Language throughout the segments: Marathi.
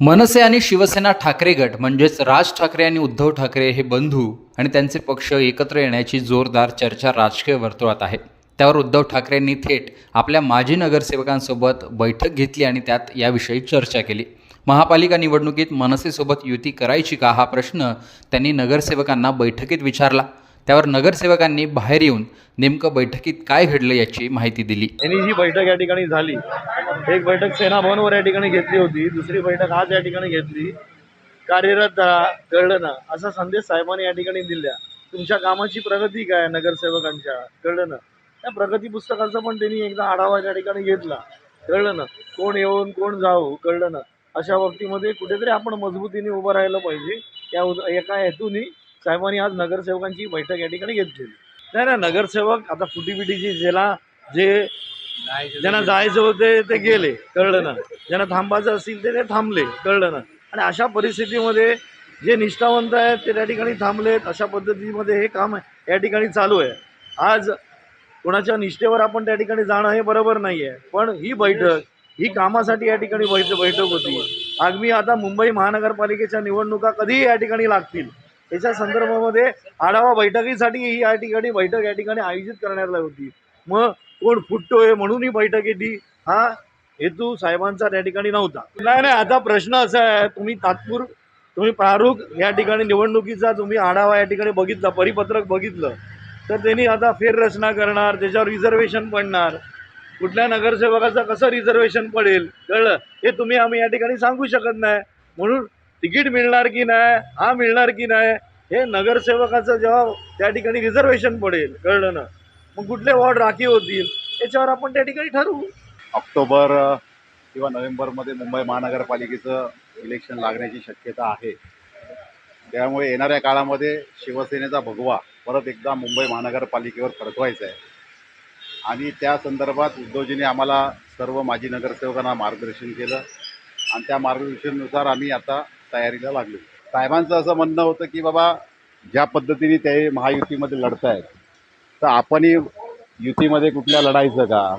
मनसे आणि शिवसेना ठाकरे गट म्हणजेच राज ठाकरे आणि उद्धव ठाकरे हे बंधू आणि त्यांचे पक्ष एकत्र येण्याची जोरदार चर्चा राजकीय वर्तुळात आहे. त्यावर उद्धव ठाकरेंनी थेट आपल्या माजी नगरसेवकांसोबत बैठक घेतली आणि त्यात याविषयी चर्चा केली. महापालिका निवडणुकीत मनसेसोबत युती करायची का हा प्रश्न त्यांनी नगरसेवकांना बैठकीत विचारला. त्यावर नगरसेवकांनी बाहेर येऊन नेमकं बैठकीत काय घडलं याची माहिती दिली. यांनी जी बैठक या ठिकाणी झाली एक बैठक सेना भवनवर या ठिकाणी घेतली होती. दुसरी बैठक आज या ठिकाणी घेतली. कार्यरत कळलं ना. असा संदेश साहेबांनी या ठिकाणी दिल्या तुमच्या कामाची प्रगती काय नगरसेवकांच्या? कळलं ना? त्या प्रगती पुस्तकाचा पण त्यांनी एकदा आढावा या ठिकाणी घेतला. कळलं ना? कोण येऊन कोण जाऊ कळलं ना? अशा बाबतीमध्ये कुठेतरी आपण मजबूतीने उभं राहायला पाहिजे. या एका हेतूने साहेबांनी आज नगरसेवकांची बैठक या ठिकाणी घेतली. नाही ना नगरसेवक आता फुटीपिटीची ज्याला जे ज्यांना जायचं होते ते गेले कळलं ना. ज्यांना थांबायचं असतील ते ते थांबले कळलं ना. आणि अशा परिस्थितीमध्ये जे निष्ठावंत आहेत ते त्या ठिकाणी थांबलेत. अशा पद्धतीमध्ये हे काम या ठिकाणी चालू आहे. आज कोणाच्या निष्ठेवर आपण त्या ठिकाणी जाणं हे बरोबर नाही आहे पण ही बैठक ही कामासाठी या ठिकाणी बैठ बैठक होती. आगामी आता मुंबई महानगरपालिकेच्या निवडणुका कधीही या ठिकाणी लागतील. याच्या संदर्भामध्ये आढावा बैठकीसाठी ही या ठिकाणी बैठक या ठिकाणी आयोजित करण्यात आली होती. मग कोण फुटतोय म्हणून ही बैठक येते. हा हेतू साहेबांचा त्या ठिकाणी नव्हता. नाही नाही आता प्रश्न असा आहे तुम्ही तात्पूर तुम्ही प्रारूप या ठिकाणी निवडणुकीचा तुम्ही आढावा या ठिकाणी बघितला परिपत्रक बघितलं. तर त्यांनी आता फेररचना करणार त्याच्यावर रिझर्वेशन पडणार. कुठल्या नगरसेवकाचं कसं रिझर्वेशन पडेल कळलं? हे तुम्ही आम्ही या ठिकाणी सांगू शकत नाही. म्हणून तिकीट मिळणार की नाही हा मिळणार की नाही हे नगरसेवकाचं जेव्हा त्या ठिकाणी रिझर्वेशन पडेल कळलं ना? मग कुठले वॉर्ड राखीव होतील याच्यावर आपण त्या ठिकाणी ठरवू. ऑक्टोबर किंवा नोव्हेंबरमध्ये मुंबई महानगरपालिकेचं इलेक्शन लागण्याची शक्यता आहे. त्यामुळे येणाऱ्या काळामध्ये शिवसेनेचा भगवा परत एकदा मुंबई महानगरपालिकेवर फडकवायचा आहे. आणि त्या संदर्भात उद्धवजीने आम्हाला सर्व माजी नगरसेवकांना मार्गदर्शन केलं. आणि त्या मार्गदर्शनानुसार आम्ही आता तयारीला लागलो. साहेबांचं असं म्हणणं होतं की बाबा ज्या पद्धतीने ते महायुतीमध्ये लढत आहेत तर आपणही युतीमध्ये कुठल्या लढायचं का?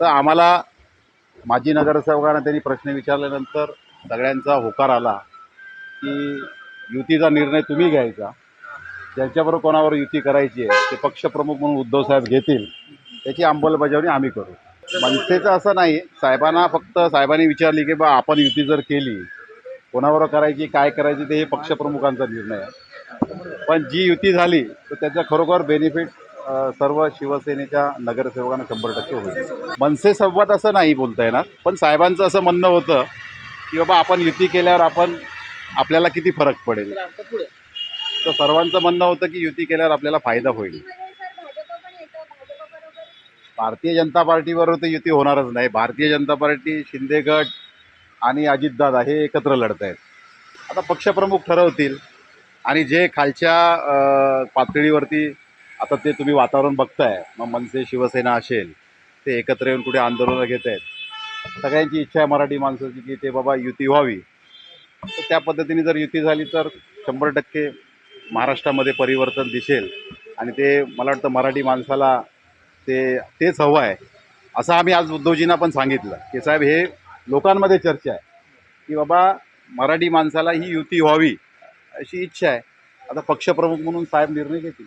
तर आम्हाला माजी नगरसेवकांना त्यांनी प्रश्न विचारल्यानंतर सगळ्यांचा होकार आला की युतीचा निर्णय तुम्ही घ्यायचा. ज्यांच्याबरोबर कोणावर युती करायची आहे ते पक्षप्रमुख म्हणून उद्धवसाहेब घेतील त्याची अंमलबजावणी आम्ही करू. मनसेचं असं नाही साहेबांना फक्त साहेबांनी विचारली की बा आपण युती जर केली कोणावर करायची काय करायची ते हे पक्षप्रमुखांचा निर्णय आहे. पण जी युती झाली तर त्याचा खरोखर बेनिफिट सर्व शिवसेनेच्या नगरसेवकांना शंभर टक्के होईल. मनसे संवाद असं नाही बोलता येणार पण साहेबांचं असं म्हणणं होतं की बाबा आपण युती केल्यावर आपण आपल्याला किती फरक पडेल. तर सर्वांचं म्हणणं होतं की युती केल्यावर आपल्याला फायदा होईल. भारतीय जनता पार्टीबरोबर तर युती होणारच नाही. भारतीय जनता पार्टी शिंदे गट आणि अजितदादा हे एकत्र लढत आहेत आता पक्षप्रमुख ठरवतील. आणि जे खालच्या पातळीवरती आता ते तुम्ही वातावरण बघताय मग मनसे शिवसेना असेल ते एकत्र येऊन कुठे आंदोलनं घेत आहेत. सगळ्यांची इच्छा आहे मराठी माणसाची की ते बाबा युती व्हावी. तर त्या पद्धतीने जर युती झाली तर शंभर टक्के महाराष्ट्रामध्ये परिवर्तन दिसेल. आणि ते मला वाटतं मराठी माणसाला ते तेच हवं आहे. असं आम्ही आज उद्धवजींना पण सांगितलं. की साहेब हे लोकांमध्ये चर्चा आहे. की बाबा मराठी माणसाला ही युती व्हावी. अशी इच्छा आहे. आता पक्षप्रमुख म्हणून साहेब निर्णय घेतील.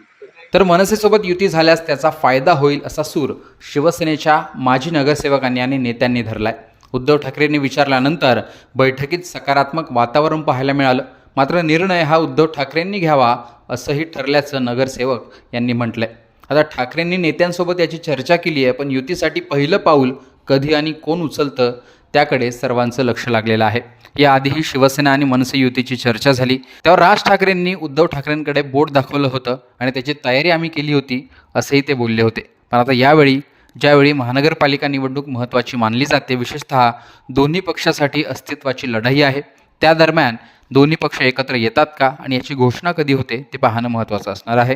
तर मनसेसोबत युती झाल्यास त्याचा फायदा होईल असा सूर शिवसेनेच्या माजी नगरसेवकांनी आणि नेत्यांनी धरलाय. उद्धव ठाकरेंनी विचारल्यानंतर बैठकीत सकारात्मक वातावरण पाहायला मिळालं. मात्र निर्णय हा उद्धव ठाकरेंनी घ्यावा असंही ठरल्याचं नगरसेवक यांनी म्हटलंय. आता ठाकरेंनी नेत्यांसोबत याची चर्चा केली आहे पण युतीसाठी पहिलं पाऊल कधी आणि कोण उचलतं त्याकडे सर्वांचं लक्ष लागलेलं आहे. याआधीही शिवसेना आणि मनसे युतीची चर्चा झाली. त्यावर राज ठाकरेंनी उद्धव ठाकरेंकडे बोट दाखवलं होतं आणि त्याची तयारी आम्ही केली होती असंही ते बोलले होते. पण आता यावेळी ज्यावेळी महानगरपालिका निवडणूक महत्त्वाची मानली जाते विशेषतः दोन्ही पक्षासाठी अस्तित्वाची लढाई आहे त्या दरम्यान दोन्ही पक्ष एकत्र येतात का आणि याची घोषणा कधी होते ते पाहणं महत्त्वाचं असणार आहे.